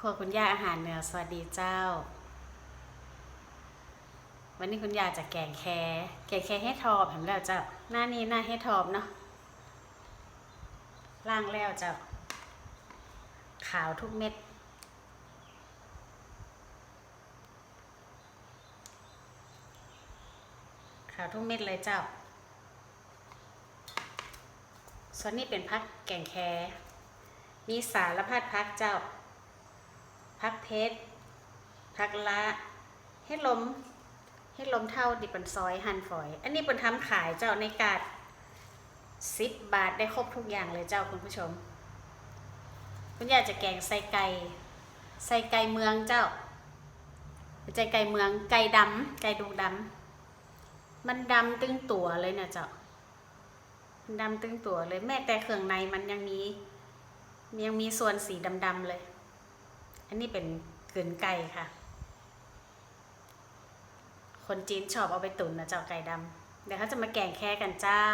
ครัวคุณย่าอาหารเหนือสวัสดีเจ้า วันนี้คุณย่าจะแกงแคแกงแคให้ทอบเห็นแล้วเจ้าหน้านี้หน้าให้ทอบเนาะล่างแล้วเจ้าขาวทุกเม็ดขาวทุกเม็ดเลยเจ้า ส่วนนี้เป็นพักแกงแค มีสารพัดพักเจ้า พักเพชรพักละให้ลมให้ลมเท่าดิบปนซอยหั่นฝอย อันนี้เป็นทำขายเจ้าในกาดสิบบาทได้ครบทุกอย่างเลยเจ้าคุณผู้ชม คุณยายจะแกงใส่ไก่ใส่ไก่เมืองเจ้าใจไก่เมืองไก่ดำไก่ดูดำมันดำตึงตัวเลยเนะเจ้ามันดำตึงตัวเลยแม้แต่เครื่องในมันยังมียังมีส่วนสีดำๆเลย อันนี้เป็นเกลืนไก่ค่ะ คนจีนชอบเอาไปตุ๋นนะเจ้าไก่ดำเดี๋ยวเขาจะมาแกงแค่กันเจ้า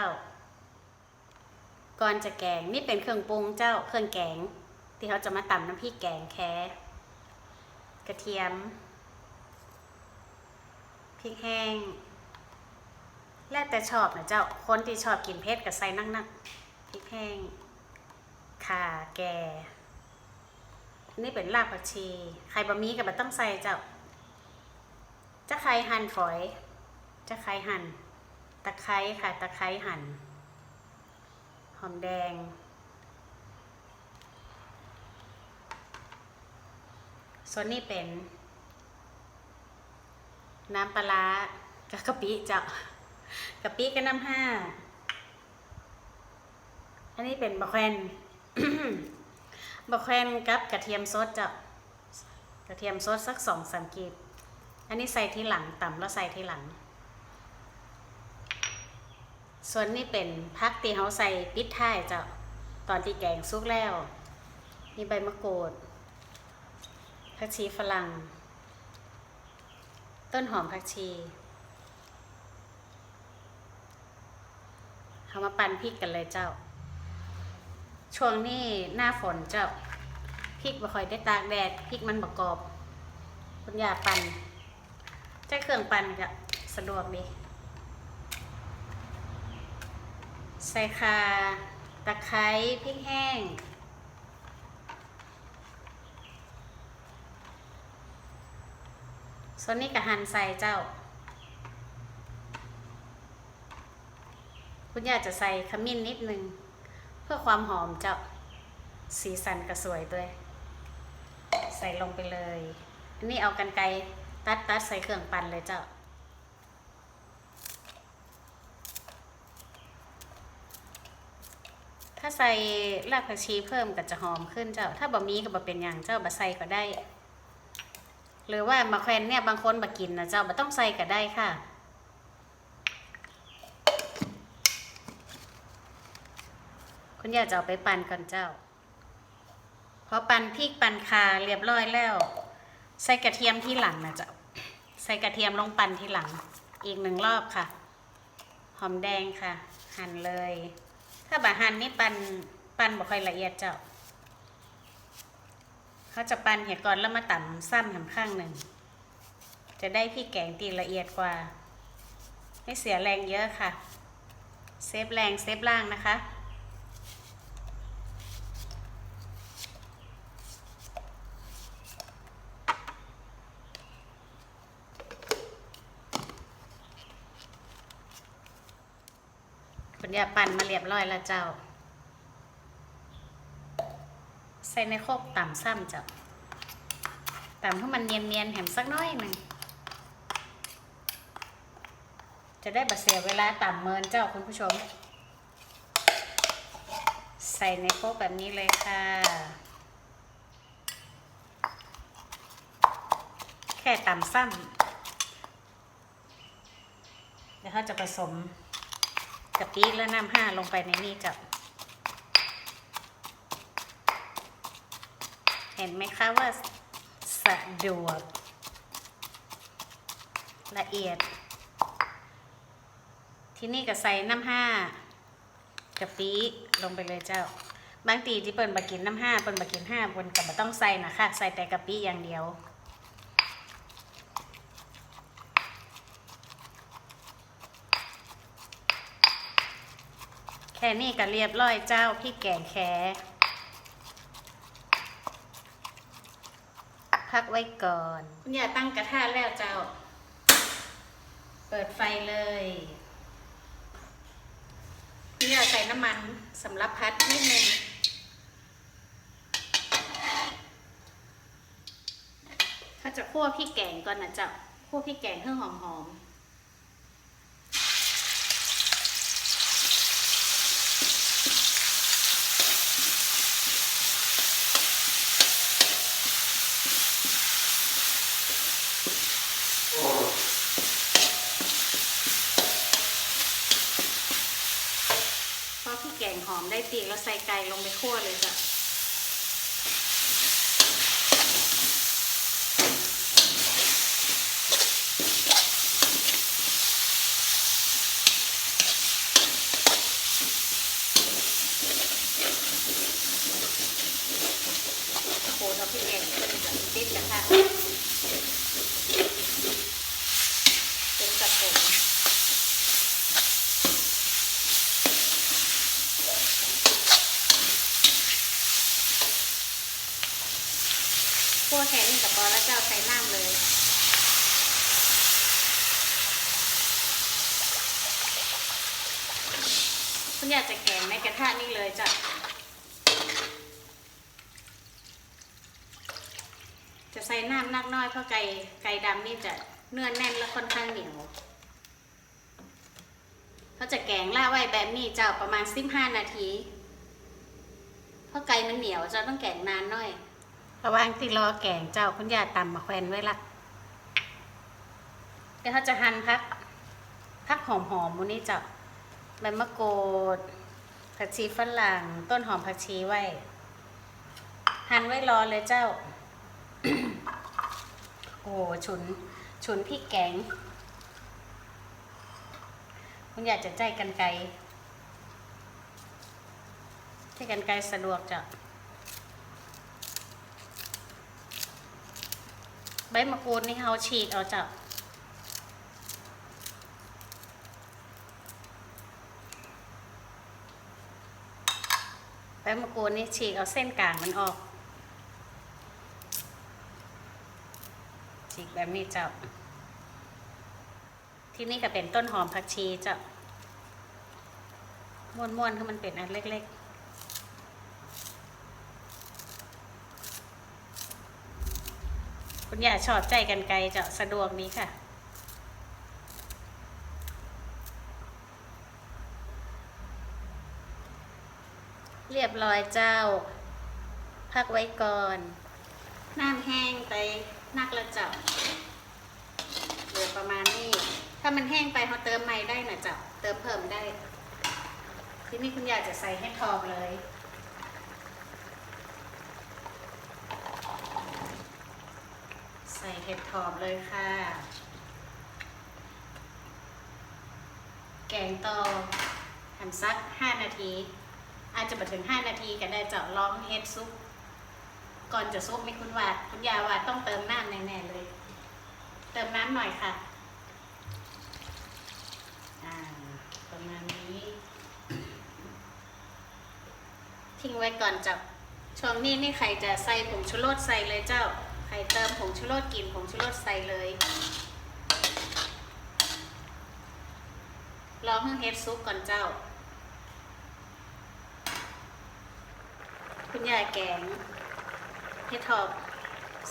ก่อนจะแกงนี่เป็นเครื่องปรุงเจ้าเครื่องแกง ที่เขาจะมาตำน้ำพริกแกงแค่กระเทียมพริกแห้งแล้วแต่ชอบนะเจ้า คนที่ชอบกินเผ็ดก็ใส่นักๆพริกแห้งข่าแก่ นี่เป็นรากผักชี ไข่บะหมี่กับบัต้องใส่เจ้า จะไคร้หั่นฝอย จะไคร้หั่น ตะไคร้ค่ะ ตะไคร้หั่น หอมแดง ส่วนนี้เป็น น้ำปลาร้ากับกะปิเจ้ากะปิกับน้ำห้า อันนี้เป็นบะแควน บะแควนกับกระเทียมสดเจ้ากระเทียมสดสักสองสามกีบอันนี้ใส่ทีหลังต่ำแล้วใส่ทีหลัง ส่วนนี้เป็นพักตีเขาใส่ปิดท้ายเจ้าตอนที่แกงซุกแล้ว มีใบมะกรูดผักชีฝรั่ง ต้นหอมผักชีเอามาปั่นพริกกันเลยเจ้า ช่วงนี้หน้าฝนเจ้าพริกบ่ค่อยได้ตากแดดพริกมันบกกอบคุณยาปั่นใช้เครื่องปั่นจะสะดวกดีใส่คาตะไคร้พริกแห้ง ส่วนนี้กะหั่นใส่เจ้า คุณยาจะใส่ขมิ้นนิดนึง เพื่อความหอมเจ้าสีสันก็สวยด้วย ใส่ลงไปเลย อันนี้เอากันไกตัดตัดใส่เครื่องปั่นเลยเจ้าถ้าใส่รากผักชีเพิ่มก็จะหอมขึ้นเจ้า ถ้าบะมีก็บะเป็นอย่างเจ้าบะใส่ก็ได้ หรือว่ามะแขวนเนี่ยบางคนบะกินนะเจ้าบะต้องใส่ก็ได้ค่ะ คุณย่าจะเอาไปปั่นก่อนเจ้า พอปั่นพริกปั่นคาเรียบร้อยแล้ว ใส่กระเทียมที่หลังนะเจ้า ใส่กระเทียมลงปั่นที่หลัง อีกหนึ่งรอบค่ะ หอมแดงค่ะ หั่นเลย ถ้าบะหั่นนี่ปั่นปั่นบ่ค่อยละเอียดเจ้า เขาจะปั่นเห็ดก่อนแล้วมาตำซ้ำแหมข้างหนึ่ง จะได้พี่แกงตีละเอียดกว่า ไม่เสียแรงเยอะค่ะ เซฟแรงเซฟล่างนะคะ คุณยาปั่นมาเรียบร้อยแล้วเจ้า ใส่ในโคกต่ำซ้ำเจ้าต่ำให้มันเนียนๆแหมสักน้อยหนึ่งจะได้บะเสียเวลาต่ำเมินเจ้าคุณผู้ชม ใส่ในโคกแบบนี้เลยค่ะแค่ต่ำซ้ำเดี๋ยวเขาจะผสม กะปิและน้ำห้าลงไปในนี้จ้ะเห็นไหมคะว่าสะดวก ละเอียด ที่นี่ก็ใส่น้ำห้ากะปิลงไปเลยเจ้า บางตีที่เปิ่นบากินน้ำห้าเปิ่นบากินห้าเปิ่นกับบ่ต้องใส่นะคะ ใส่แต่กะปิอย่างเดียว ค่นี้ก็เรียบร้อยเจ้าพี่แกงแคพักไว้ก่อนคุณอย่าตั้งกระทะแล้วเจ้า เปิดไฟเลยคุณอย่าใส่น้ำมันสำหรับพัดนิดนึงถ้าจะคั่วพี่แกงก่อนนะเจ้าคั่วพี่แกงให้หอมๆ พอพี่แก งหอมได้ตีแล้วใส่ไก่ลงไปคั่วเลยจ้ะโคตรพี่แกงเป็นแบบติดกระทะเป็นกระผม คั่วแค่ นกับพอแล้วเจ้าใส่น้ำเลยคุณอยากจะแกงในกระทะนี่เลยจ้ะจะใส่น้ำนักน้อยเพราะไก่ไก่ดำนี่จะเนื้อแน่นและค่อนข้างเหนียวเขาจะแกงล่าไว้แบบนี้เจ้าประมาณ15นาทีเพราะไก่มันเหนียวจ้าต้องแกงนานหน่อย ระหว่างที่รอแกงเจ้าคุณยาตำมาแควนไว้ละเดี๋ยวเขาจะหั่นพักพักหอมๆมูนี้เจ้าใบมะกรูดผักชีฝรั่ง ต้นหอมผักชีไว้ หั่นไว้รอเลยเจ้า โอ้ฉุน ฉุนพริกแกง คุณอยากจะใจกันไกลใช้กันไกลสะดวกจ้ะ ใบมะกรูดนี่เขาฉีกเอาจากใบมะกรูดนี่ฉีกเอาเส้นกลางมันออกฉีกแบบนี้เจ้าที่นี่ก็เป็นต้นหอมผักชีเจ้าม้วนๆให้มันเป็นอันเล็ก ๆ คุณอย่าชอบใจกันไกลเจ้าสะดวกนี้ค่ะ เรียบร้อยเจ้า พักไว้ก่อน น้ำแห้งไปนักละเจ้าเหลือประมาณนี้ ถ้ามันแห้งไปเขาเติมใหม่ได้นะเจ้าเติมเพิ่มได้ ที่นี่คุณอยากจะใส่ให้ทองเลย ใส่ เห็ดถอบเลยค่ะ แกงต่อหั่นสัก 5 นาที อาจจะมาถึง 5 นาทีก็ได้เจาะลองเฮ็ดซุป ก่อนจะซุปมีคุณว่าคุณยาว่าต้องเติมน้ำแน่ๆเลย เติมน้ำหน่อยค่ะประมาณนี้ ทิ้งไว้ก่อนจับช่วงนี้นี่ใครจะใส่ผงชูรสใส่เลยเจ้า ครเติมผงชูรสกินผงชูรสใส่เลยรอให้เฮ็ดซุปก่อนเจ้า คุณยายแกงเฮ็ดทอบ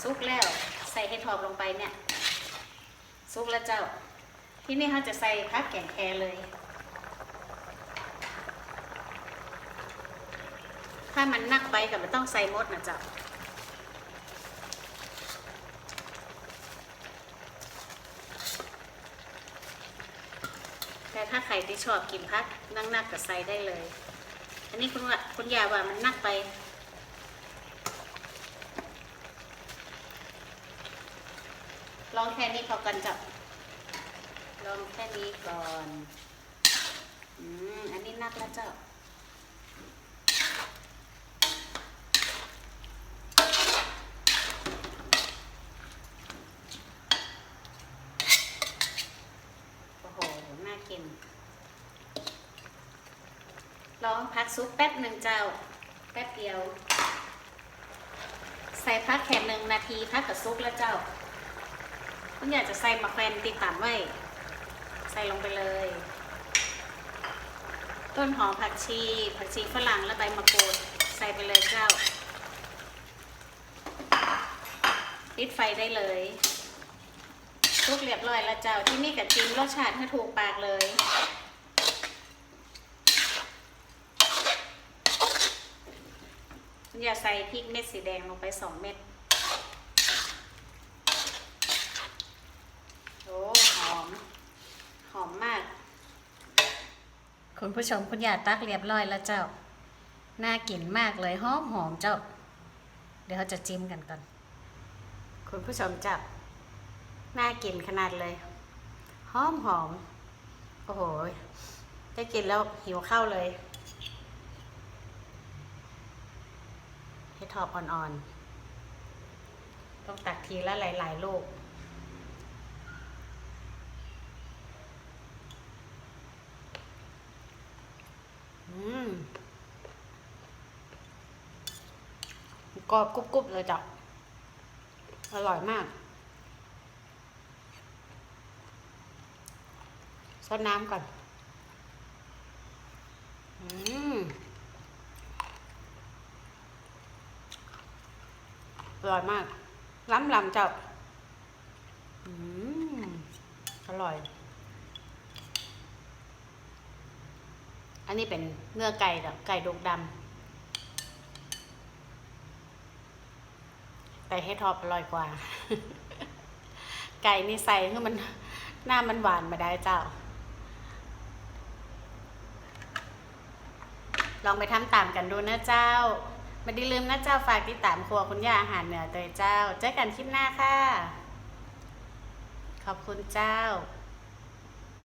ซุปแล้ว ใส่เฮ็ดทอบลงไปเนี่ยซุปแล้วเจ้า ที่นี่เขาจะใส่พักแกงแครเลย ถ้ามันนักไปก็ไม่ต้องใส่มดนะเจ้า ถ้าใครที่ชอบกินพักนั่งนักก็ใส่ได้เลย อันนี้คุณว่าคุณยาว่ามันนักไป ลองแค่นี้พอกันจับลองแค่นี้ก่อน อืม อันนี้นักแล้วเจ้า ลอง พักซุปแป๊บหนึ่งเจ้า แป๊บเดียว ใส่พักแค่หนึ่งนาทีพักกับซุปแล้วเจ้าคุณอยากจะใส่มะแขวนตีต่ำไว้ ใส่ลงไปเลย ต้นหอมผักชี ผักชีฝรั่งและใบมะกรูดใส่ไปเลยเจ้าปิดไฟได้เลยทุกเรียบร้อยแล้วเจ้าที่นี่กับจิ้มรสชาติให้ถูกปากเลย อย่าใส่พริกเม็ดสีแดงลงไปสองเม็ดโอ้หอม หอมมาก คุณผู้ชมคุณยาตักเรียบร้อยแล้วเจ้า น่ากินมากเลยหอมหอมเจ้า เดี๋ยวเขาจะจิ้มกันก่อน คุณผู้ชมจับน่ากินขนาดเลยหอมหอม โอ้โห ได้กินแล้วหิวข้าวเลย ให้ทอบอ่อนๆ ต้องตักทีละหลายๆลูกอืมกรอบกรุบๆเลยจ้ะอร่อยมากซดน้ำก่อน อืม อ ร่อยมาก ล้ำลำเจ้าอร่อย อันนี้เป็นเนื้อไก่ดไก่ดกดำไก่ให้ทอปอร่อยกว่า ไก่นี่ใส่คือมันหน้ามันหวานมาได้เจ้า ลองไปทำตามกันดูนะเจ้า ไม่ได้ลืมนะเจ้าฝากติดตามครัวคุณย่าอาหารเหนือโดยเจ้า เจอกันคลิปหน้าค่ะ ขอบคุณเจ้า